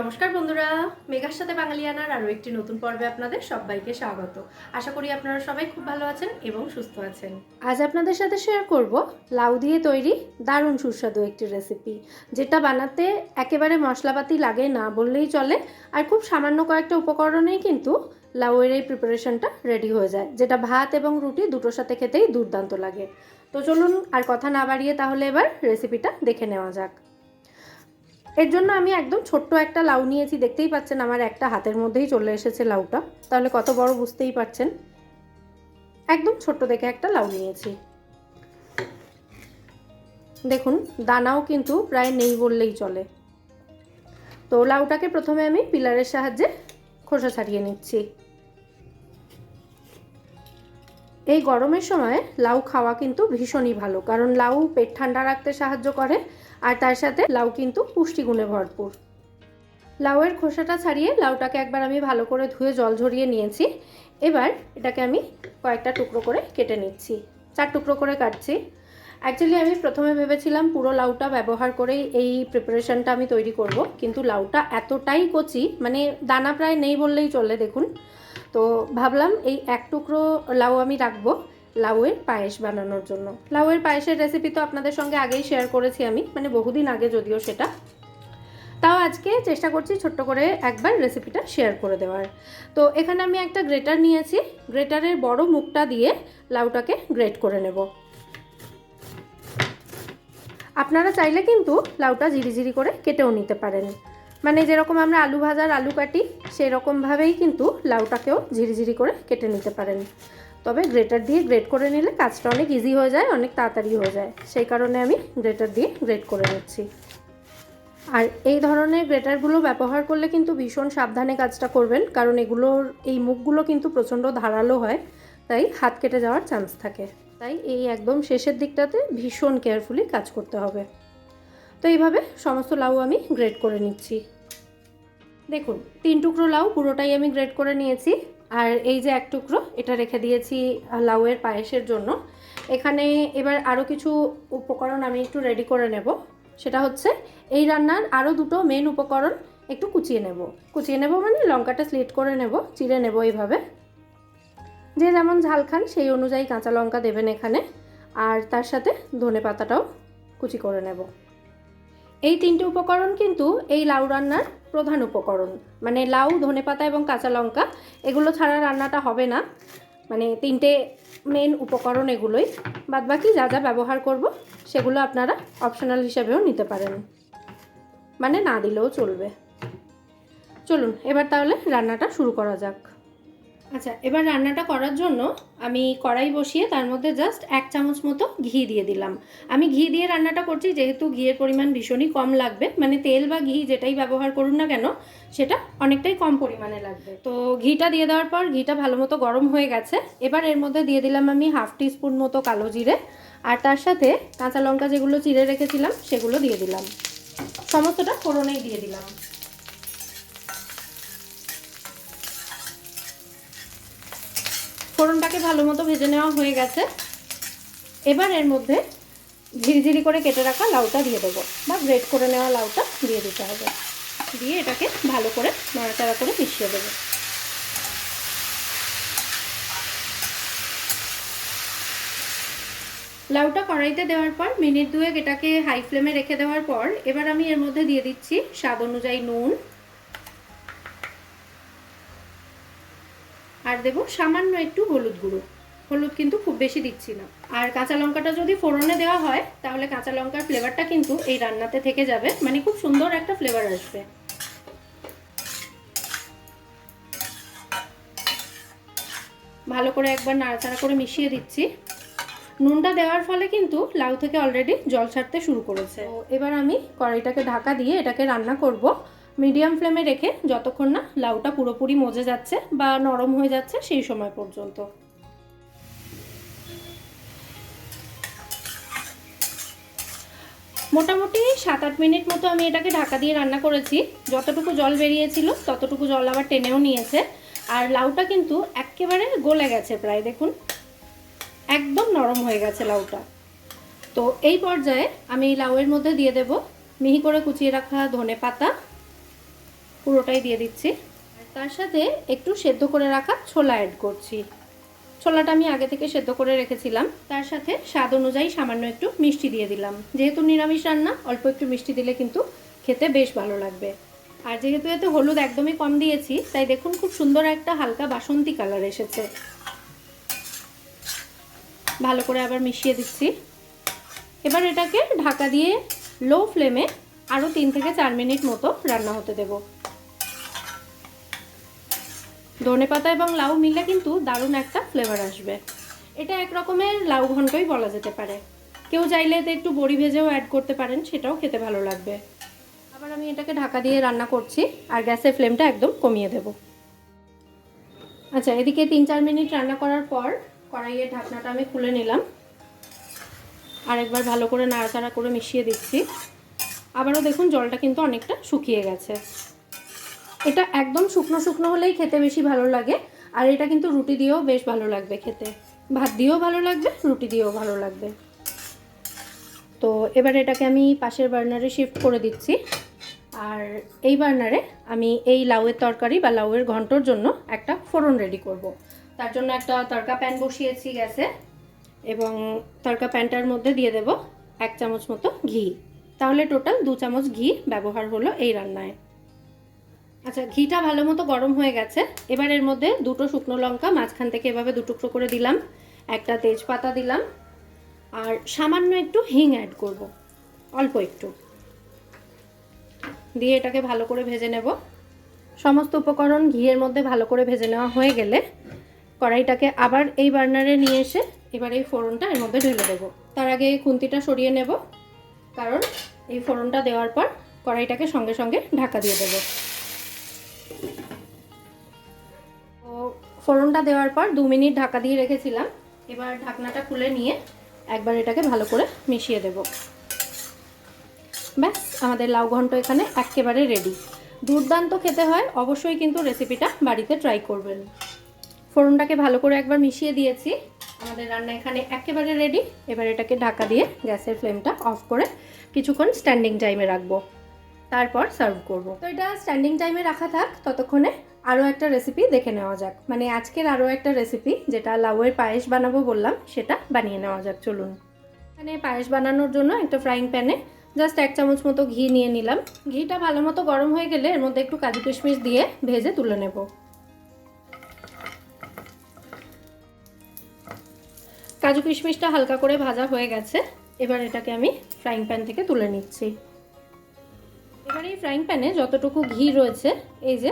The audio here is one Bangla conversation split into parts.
নমস্কার বন্ধুরা, মেঘার সাথে বাঙালিয়ানার আরও একটি নতুন পর্বে আপনাদের সবাইকে স্বাগত। আশা করি আপনারা সবাই খুব ভালো আছেন এবং সুস্থ আছেন। আজ আপনাদের সাথে শেয়ার করব লাউ দিয়ে তৈরি দারুণ সুস্বাদু একটি রেসিপি যেটা বানাতে একেবারে মশলাপাতি লাগে না বললেই চলে, আর খুব সামান্য কয়েকটা উপকরণেই কিন্তু লাউয়ের এই প্রিপারেশনটা রেডি হয়ে যায়, যেটা ভাত এবং রুটি দুটোর সাথে খেতেই দুর্দান্ত লাগে। তো চলুন আর কথা না বাড়িয়ে তাহলে এবার রেসিপিটা দেখে নেওয়া যাক। এর জন্য আমি একদম ছোট্ট একটা লাউ নিয়েছি। দেখতেই পাচ্ছেন আমার একটা হাতের মধ্যেই চলে এসেছে লাউটা। তাহলে কত বড় বুঝতেই পারছেন। একদম ছোট্ট দেখে একটা লাউ নিয়েছি। দেখুন, দানাও কিন্তু প্রায় নেই বললেই চলে। তো লাউটাকে প্রথমে আমি পিলারের সাহায্যে খোসা ছাড়িয়ে নিচ্ছি। এই গরমের সময় লাউ খাওয়া কিন্তু ভীষণই ভালো, কারণ লাউ পেট ঠান্ডা রাখতে সাহায্য করে। আর তার সাথে লাউ কিন্তু পুষ্টিগুণে ভরপুর। লাউয়ের খোসাটা ছাড়িয়ে লাউটাকে একবার আমি ভালো করে ধুয়ে জল ঝরিয়ে নিয়েছি। এবার এটাকে আমি কয়েকটা টুকরো করে কেটে নিচ্ছি। চার টুকরো করে কাটছি। অ্যাকচুয়ালি আমি প্রথমে ভেবেছিলাম পুরো লাউটা ব্যবহার করেই এই প্রিপারেশনটা আমি তৈরি করব, কিন্তু লাউটা এতটাই কচি মানে দানা প্রায় নেই বললেই চলে দেখুন। তো ভাবলাম এই এক টুকরো লাউ আমি রাখব। লাউয়ের পায়েস বানানোর জন্য। লাউয়ের পায়েসের রেসিপি তো আপনাদের সঙ্গে আগেই শেয়ার করেছি আমি মানে বহুদিন আগে যদিও সেটা। তাও আজকে চেষ্টা করছি ছোট্ট করে একবার রেসিপিটা শেয়ার করে দেওয়ার। তো এখানে আমি একটা গ্রেটার নিয়েছি গ্রেটারের বড় মুখটা দিয়ে লাউটাকে গ্রেট করে নেব। আপনারা চাইলে কিন্তু লাউটা ঝিরিঝিরি করে কেটেও নিতে পারেন। মানে যেরকম আমরা আলু ভাজার আলু কাটি সেই রকমভাবেই কিন্তু লাউটাকেও ঝিরিঝিরি করে কেটে নিতে পারেন। তবে গ্রেটার দিয়ে গ্রেট করে নিলে কাজটা অনেক ইজি হয়ে যায়, অনেক তাড়াতাড়ি হয়ে যায়। সেই কারণে আমি গ্রেটার দিয়ে গ্রেট করে নিচ্ছি। আর এই ধরনের গ্রেটারগুলো ব্যবহার করলে কিন্তু ভীষণ সাবধানে কাজটা করবেন, কারণ এগুলোর, এই মুখগুলো কিন্তু প্রচণ্ড ধারালো হয়, তাই হাত কেটে যাওয়ার চান্স থাকে। তাই এই একদম শেষের দিকটাতে ভীষণ কেয়ারফুলি কাজ করতে হবে। তো এইভাবে সমস্ত লাউ আমি গ্রেট করে নিচ্ছি। দেখুন, তিন টুকরো লাউ পুরোটাই আমি গ্রেট করে নিয়েছি। আর এই যে এক টুকরো, এটা রেখে দিয়েছি লাউয়ের পায়েসের জন্য। এখানে এবার আরও কিছু উপকরণ আমি একটু রেডি করে নেব। সেটা হচ্ছে, এই রান্নার আরও দুটো মেন উপকরণ একটু কুচিয়ে নেব। কুচিয়ে নেব মানে লঙ্কাটা স্লিট করে নেব, চিড়ে নেব এইভাবে। যে যেমন ঝাল খান, সেই অনুযায়ী কাঁচা লঙ্কা দেবেন এখানে। আর তার সাথে ধনে পাতাটাও কুচি করে নেব। এই তিনটে উপকরণ কিন্তু এই লাউ রান্নার প্রধান উপকরণ। মানে লাউ, ধনেপাতা এবং কাঁচা লঙ্কা, এগুলো ছাড়া রান্নাটা হবে না। মানে তিনটে মেন উপকরণ এগুলোই। বাদ বাকি যা যা ব্যবহার করব, সেগুলো আপনারা অপশনাল হিসেবেও নিতে পারেন। মানে না দিলেও চলবে। চলুন, এবার তাহলে রান্নাটা শুরু করা যাক। আচ্ছা এবার রান্নাটা করার জন্য আমি কড়াই বসিয়ে তার মধ্যে জাস্ট এক চামচ মতো ঘি দিয়ে দিলাম। আমি ঘি দিয়ে রান্নাটা করছি, যেহেতু ঘিয়ের পরিমাণ ভীষণই কম লাগবে মানে তেল বা ঘি যেটাই ব্যবহার করুন না কেন, সেটা অনেকটাই কম পরিমাণে লাগবে। তো ঘিটা দিয়ে দেওয়ার পর ঘিটা ভালো মতো গরম হয়ে গেছে। এবার এর মধ্যে দিয়ে দিলাম আমি হাফ টি স্পুন মতো কালো জিরে, আর তার সাথে কাঁচা লঙ্কা যেগুলো চিড়ে রেখেছিলাম, সেগুলো দিয়ে দিলাম। সমস্তটা ফোড়নেই দিয়ে দিলাম। ফোড়নটাকে ভালো মতো ভেজে নেওয়া হয়ে গেছে। এবার এর মধ্যে ঝিরিঝিরি করে কেটে রাখা লাউটা দিয়ে দেবো বা গ্রেট করে নেওয়া লাউটা দিয়ে দিতে হবে। দিয়ে এটাকে ভালো করে নাড়াচাড়া করে মিশিয়ে দেবো। লাউটা কড়াইতে দেওয়ার পর মিনিট দুয়েক এটাকে হাই ফ্লেমে রেখে দেওয়ার পর এবার আমি এর মধ্যে দিয়ে দিচ্ছি স্বাদ অনুযায়ী নুন আর দেবো সামান্য একটু হলুদ গুঁড়ো। হলুদ কিন্তু খুব বেশি দিচ্ছি না। আর কাঁচা লঙ্কাটা যদি ফোড়নে দেওয়া হয়, তাহলে কাঁচা লঙ্কার ফ্লেভারটা কিন্তু এই রান্নাতে থেকে যাবে। মানে খুব সুন্দর একটা ফ্লেভার আসবে। ভালো করে একবার নাড়াচাড়া করে মিশিয়ে দিচ্ছি। নুনটা দেওয়ার ফলে কিন্তু লাউ থেকে অলরেডি জল ছাড়তে শুরু করেছে। এবার আমি কড়াইটাকে ঢাকা দিয়ে এটাকে রান্না করব। মিডিয়াম ফ্লেমে রেখে যতক্ষণ না লাউটা পুরোপুরি মজে যাচ্ছে বা নরম হয়ে যাচ্ছে সেই সময় পর্যন্ত। মোটামুটি সাত আট মিনিট মতো আমি এটাকে ঢাকা দিয়ে রান্না করেছি। যতটুকু জল বেরিয়েছিল, ততটুকু জল আবার টেনেও নিয়েছে। আর লাউটা কিন্তু একেবারে গলে গেছে প্রায়, দেখুন। একদম নরম হয়ে গেছে লাউটা। তো এই পর্যায়ে আমি লাউয়ের মধ্যে দিয়ে দেব। মিহি করে কুচিয়ে রাখা ধনে পাতা পুরোটাই দিয়ে দিচ্ছি। তার সাথে একটু সেদ্ধ করে রাখা ছোলা অ্যাড করছি। ছোলাটা আমি আগে থেকে সেদ্ধ করে রেখেছিলাম। তার সাথে স্বাদ অনুযায়ী সামান্য একটু মিষ্টি দিয়ে দিলাম। যেহেতু নিরামিষ রান্না, অল্প একটু মিষ্টি দিলে কিন্তু খেতে বেশ ভালো লাগবে। আর যেহেতু এতে হলুদ একদমই কম দিয়েছি, তাই দেখুন খুব সুন্দর একটা হালকা বাসন্তী কালার এসেছে। ভালো করে আবার মিশিয়ে দিচ্ছি। এবার এটাকে ঢাকা দিয়ে লো ফ্লেমে আরও তিন থেকে চার মিনিট মতো রান্না হতে দেব। ধনে পাতা এবং লাউ মিলে কিন্তু দারুণ একটা ফ্লেভার আসবে। এটা এক রকমের লাউ ঘন্টই বলা যেতে পারে। কেউ চাইলে এতে একটু বড়ি ভেজেও অ্যাড করতে পারেন, সেটাও খেতে ভালো লাগবে। আবার আমি এটাকে ঢাকা দিয়ে রান্না করছি, আর গ্যাসের ফ্লেমটা একদম কমিয়ে দেব। আচ্ছা এদিকে তিন চার মিনিট রান্না করার পর কড়াইয়ের ঢাকনাটা আমি খুলে নিলাম। আরেকবার ভালো করে নাড়াচাড়া করে মিশিয়ে দিচ্ছি। আবারও দেখুন জলটা কিন্তু অনেকটা শুকিয়ে গেছে। এটা একদম শুকনো শুকনো হলেই খেতে বেশি ভালো লাগে। আর এটা কিন্তু রুটি দিয়েও বেশ ভালো লাগবে খেতে। ভাত দিয়েও ভালো লাগবে, রুটি দিয়েও ভালো লাগবে। তো এবার এটাকে আমি পাশের বার্নারে শিফট করে দিচ্ছি। আর এই বার্নারে আমি এই লাউয়ের তরকারি বা লাউয়ের ঘন্টর জন্য একটা ফোড়ন রেডি করব। তার জন্য একটা তরকা প্যান বসিয়েছি গ্যাসে এবং তরকা প্যানটার মধ্যে দিয়ে দেব এক চামচ মতো ঘি। তাহলে টোটাল দু চামচ ঘি ব্যবহার হলো এই রান্নায়। আচ্ছা ঘিটা ভালো মতো গরম হয়ে গেছে। এবার এর মধ্যে দুটো শুকনো লঙ্কা, মাঝখান থেকে এভাবে দুটুকরো করে দিলাম। একটা তেজপাতা দিলাম। আর সামান্য একটু হিং অ্যাড করব, অল্প একটু। দিয়ে এটাকে ভালো করে ভেজে নেব। সমস্ত উপকরণ ঘিয়ের মধ্যে ভালো করে ভেজে নেওয়া হয়ে গেলে কড়াইটাকে আবার এই বার্নারে নিয়ে এসে এবার এই ফোড়নটা এর মধ্যে ঢেলে দেবো। তার আগে এই খুন্তিটা সরিয়ে নেব। কারণ এই ফোড়নটা দেওয়ার পর কড়াইটাকে সঙ্গে সঙ্গে ঢাকা দিয়ে দেবো। তো ফোড়নটা দেওয়ার পর দু মিনিট ঢাকা দিয়ে রেখেছিলাম। এবার ঢাকনাটা খুলে নিয়ে একবার এটাকে ভালো করে মিশিয়ে দেব। ব্যাস, আমাদের লাউ ঘন্ট এখানে একেবারে রেডি দুর্দান্ত খেতে হয়, অবশ্যই কিন্তু রেসিপিটা বাড়িতে ট্রাই করবেন। ফোড়নটাকে ভালো করে একবার মিশিয়ে দিয়েছি। আমাদের রান্না এখানে একেবারে রেডি এবার এটাকে ঢাকা দিয়ে গ্যাসের ফ্লেমটা অফ করে কিছুক্ষণ স্ট্যান্ডিং টাইমে রাখব। তারপর সার্ভ করব। তো এটা স্ট্যান্ডিং টাইমে রাখা থাক, ততক্ষণে আরও একটা রেসিপি দেখে নেওয়া যাক। মানে আজকের আরও একটা রেসিপি যেটা লাউয়ের পায়েস বানাবো বললাম, সেটা বানিয়ে নেওয়া যাক, চলুন। এখানে পায়েস বানানোর জন্য একটা ফ্রাইং প্যানে জাস্ট এক চামচ মতো ঘি নিয়ে নিলাম। ঘিটা ভালো মতো গরম হয়ে গেলে এর মধ্যে একটু কাজু কিশমিশ দিয়ে ভেজে তুলে নেব। কাজু কিশমিশটা হালকা করে ভাজা হয়ে গেছে। এবার এটাকে আমি ফ্রাইং প্যান থেকে তুলে নিচ্ছি। ফ্রাইং প্যানে যতটুকু ঘি রয়েছে এই যে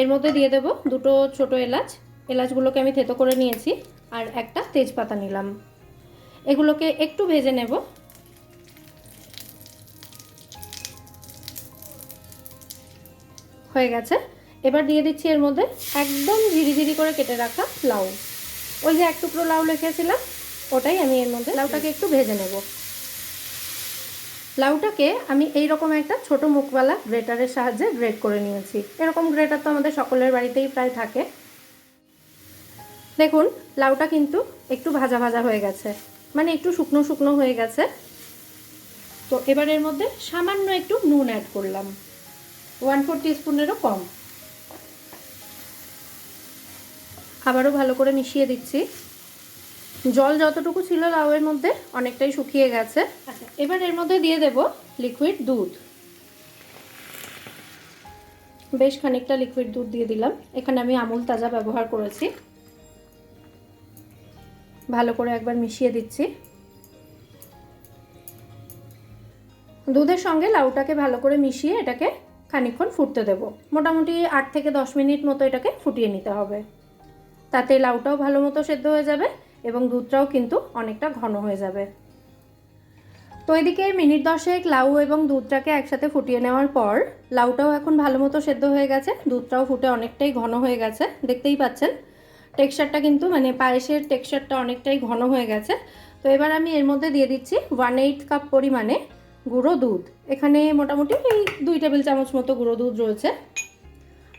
এর মধ্যে দিয়ে দেব দুটো ছোট এলাচ। এলাচগুলোকে আমি থেতো করে নিয়েছি আর একটা তেজপাতা নিলাম। এগুলোকে একটু ভেজে নেব। হয়ে গেছে। এবার দিয়ে দিচ্ছি এর মধ্যে একদম ঝিরিঝিরি করে কেটে রাখা লাউ। ওই যে এক টুকরো লাউ রেখেছিলাম ওটাই আমি এর মধ্যে লাউটাকে একটু ভেজে নেব। লাউটাকে আমি এই রকম একটা ছোট মুখওয়ালা গ্রেটারের সাহায্যে গ্রেট করে নিয়েছি। এরকম গ্রেটার তো আমাদের সকলের বাড়িতেই প্রায় থাকে। দেখুন, লাউটা কিন্তু একটু ভাজা ভাজা হয়ে গেছে। মানে একটু শুকনো শুকনো হয়ে গেছে। তো এবার এর মধ্যে সামান্য একটু নুন অ্যাড করলাম। ওয়ান ফোর টিস্পুনেরও কম। আবারও ভালো করে মিশিয়ে দিচ্ছি। জল যতটুকু ছিল লাউয়ের মধ্যে অনেকটাই শুকিয়ে গেছে। আচ্ছা এবার এর মধ্যে দিয়ে দেব লিকুইড দুধ। বেশ খানিকটা লিকুইড দুধ দিয়ে দিলাম। এখানে আমি আমুল তাজা ব্যবহার করেছি। ভালো করে একবার মিশিয়ে দিচ্ছি। দুধের সঙ্গে লাউটাকে ভালো করে মিশিয়ে এটাকে খানিকক্ষণ ফুটতে দেব। মোটামুটি আট থেকে দশ মিনিট মতো এটাকে ফুটিয়ে নিতে হবে। তাতে লাউটাও ভালো মতো সেদ্ধ হয়ে যাবে। এবং দুধটাও কিন্তু অনেকটা ঘন হয়ে যাবে। তো এদিকে মিনিট দশেক লাউ এবং দুধটাকে একসাথে ফুটিয়ে নেওয়ার পর, লাউটাও এখন ভালো মতো সেদ্ধ হয়ে গেছে। দুধটাও ফুটে অনেকটাই ঘন হয়ে গেছে, দেখতেই পাচ্ছেন। টেক্সচারটা কিন্তু মানে পায়েসের টেক্সচারটা অনেকটাই ঘন হয়ে গেছে। তো এবার আমি এর মধ্যে দিয়ে দিচ্ছি ওয়ান এইট কাপ পরিমাণে গুঁড়ো দুধ। এখানে মোটামুটি এই দুই টেবিল চামচ মতো গুঁড়ো দুধ রয়েছে।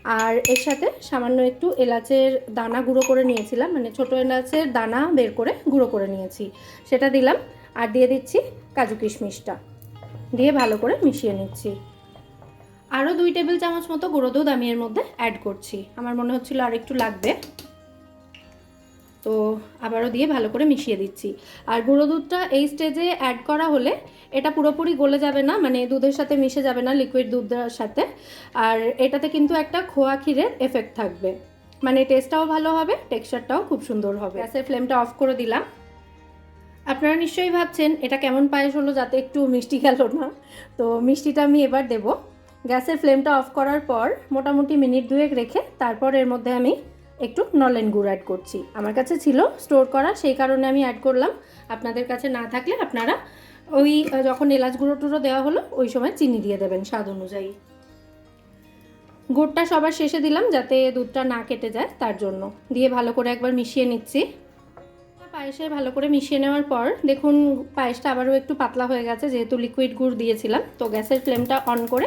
আর এর সাথে সামান্য একটু এলাচের দানা গুঁড়ো করে নিয়েছিলাম মানে ছোটো এলাচের দানা বের করে গুঁড়ো করে নিয়েছি। সেটা দিলাম আর দিয়ে দিচ্ছি কাজু কিশমিশটা। দিয়ে ভালো করে মিশিয়ে নিচ্ছি। আরও দুই টেবিল চামচ মতো গুঁড়ো দুধ আমি এর মধ্যে অ্যাড করছি। আমার মনে হচ্ছিল আর একটু লাগবে। তো আবারও দিয়ে ভালো করে মিশিয়ে দিচ্ছি। আর গুঁড়ো দুধটা এই স্টেজে অ্যাড করা হলে এটা পুরোপুরি গলে যাবে না মানে দুধের সাথে মিশে যাবে না লিকুইড দুধের সাথে। আর এটাতে কিন্তু একটা খোয়া ক্ষীরের এফেক্ট থাকবে। মানে টেস্টটাও ভালো হবে টেক্সচারটাও খুব সুন্দর হবে। গ্যাসের ফ্লেমটা অফ করে দিলাম। আপনারা নিশ্চয়ই ভাবছেন, এটা কেমন পায়েস হলো যাতে একটু মিষ্টি গেল না? তো মিষ্টিটা আমি এবার দেব। গ্যাসের ফ্লেমটা অফ করার পর মোটামুটি মিনিট দুয়েক রেখে তারপর এর মধ্যে আমি একটু নলেন গুড় অ্যাড করছি। আমার কাছে ছিল স্টোর করা, সেই কারণে আমি অ্যাড করলাম। আপনাদের কাছে না থাকলে আপনারা ওই যখন এলাচ গুঁড়ো টুড়ো দেওয়া হলো, ওই সময় চিনি দিয়ে দেবেন স্বাদ অনুযায়ী। গুড়টা সবার শেষে দিলাম যাতে দুধটা না কেটে যায় তার জন্য। দিয়ে ভালো করে একবার মিশিয়ে নিচ্ছি। পায়েসে ভালো করে মিশিয়ে নেওয়ার পর, দেখুন পায়েসটা আবারও একটু পাতলা হয়ে গেছে, যেহেতু লিকুইড গুড় দিয়েছিলাম, তো গ্যাসের ফ্লেমটা অন করে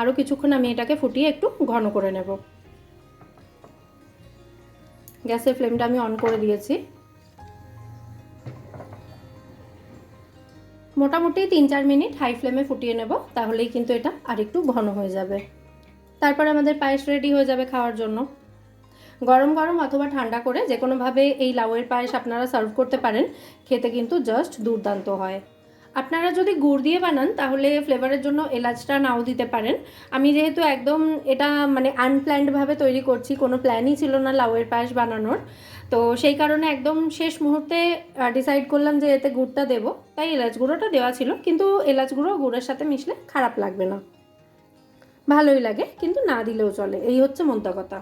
আরও কিছুক্ষণ আমি এটাকে ফুটিয়ে একটু ঘন করে নেব। গ্যাসের ফ্লেমটা আমি অন করে দিয়েছি। মোটামুটি তিন চার মিনিট হাই ফ্লেমে ফুটিয়ে নেব, তাহলেই কিন্তু এটা আর একটু ঘন হয়ে যাবে। তারপর আমাদের পায়েস রেডি হয়ে যাবে খাওয়ার জন্য। গরম গরম অথবা ঠান্ডা করে যে কোনোভাবে এই লাউয়ের পায়েস আপনারা সার্ভ করতে পারেন, খেতে কিন্তু জাস্ট দুর্দান্ত হয়। আপনারা যদি গুড় দিয়ে বানান, তাহলে ফ্লেভারের জন্য এলাচটা নাও দিতে পারেন। আমি যেহেতু একদম এটা মানে আনপ্ল্যান্ডভাবে তৈরি করছি, কোনো প্ল্যানই ছিল না লাউয়ের পায়েস বানানোর। তো সেই কারণে একদম শেষ মুহূর্তে ডিসাইড করলাম যে এতে গুড়টা দেবো। তাই এলাচ গুঁড়োটা দেওয়া ছিল, কিন্তু এলাচ গুঁড়ো গুড়ের সাথে মিশলে খারাপ লাগবে না। ভালোই লাগে, কিন্তু না দিলেও চলে। এই হচ্ছে মোদ্দা কথা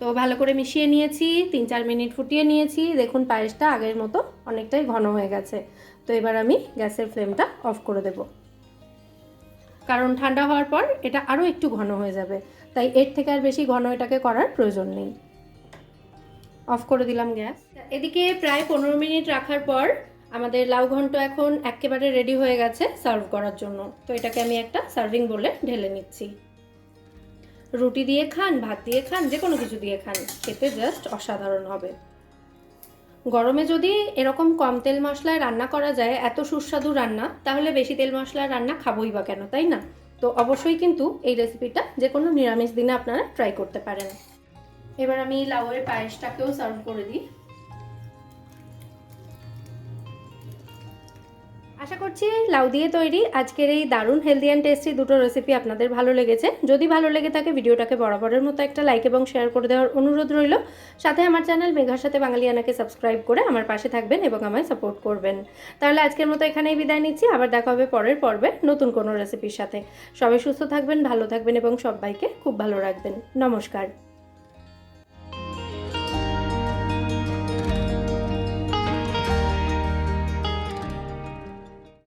তো ভালো করে মিশিয়ে নিয়েছি, তিন চার মিনিট ফুটিয়ে নিয়েছি। দেখুন পায়েসটা আগের মতো অনেকটাই ঘন হয়ে গেছে। তো এবার আমি গ্যাসের ফ্লেমটা অফ করে দেব। কারণ ঠান্ডা হওয়ার পর এটা আরও একটু ঘন হয়ে যাবে, তাই এর থেকে আর বেশি ঘন এটাকে করার প্রয়োজন নেই। অফ করে দিলাম গ্যাস। এদিকে প্রায় পনেরো মিনিট রাখার পর আমাদের লাউ ঘন্ট এখন একেবারে রেডি হয়ে গেছে সার্ভ করার জন্য। তো এটাকে আমি একটা সার্ভিং বলে ঢেলে নিচ্ছি। রুটি দিয়ে খান, ভাত দিয়ে খান যে কোনো কিছু দিয়ে খান, খেতে জাস্ট অসাধারণ হবে। গরমে যদি এরকম কম তেল মশলায় রান্না করা যায়, এত সুস্বাদু রান্না, তাহলে বেশি তেল মশলার রান্না খাবোই বা কেন, তাই না? তো অবশ্যই কিন্তু এই রেসিপিটা যে কোনো নিরামিষ দিনে আপনারা ট্রাই করতে পারেন। এবার আমি লাউয়ের পায়েসটাকেও সার্ভ করে দিই। আশা করছি লাউ দিয়ে তৈরি। আজকের এই দারুণ হেলদি অ্যান্ড টেস্টি দুটো রেসিপি আপনাদের ভালো লেগেছে। যদি ভালো লেগে থাকে ভিডিওটাকে বরাবরের মতো একটা লাইক এবং শেয়ার করে দেওয়ার অনুরোধ রইল। সাথে আমার চ্যানেল মেঘার সাথে বাঙালিয়ানাকে সাবস্ক্রাইব করে আমার পাশে থাকবেন এবং আমায় সাপোর্ট করবেন। তাহলে আজকের মতো এখানেই বিদায় নিচ্ছি। আবার দেখা হবে পরের পর্বে নতুন কোনো রেসিপির সাথে। সবাই সুস্থ থাকবেন, ভালো থাকবেন এবং সবাইকে খুব ভালো রাখবেন। নমস্কার।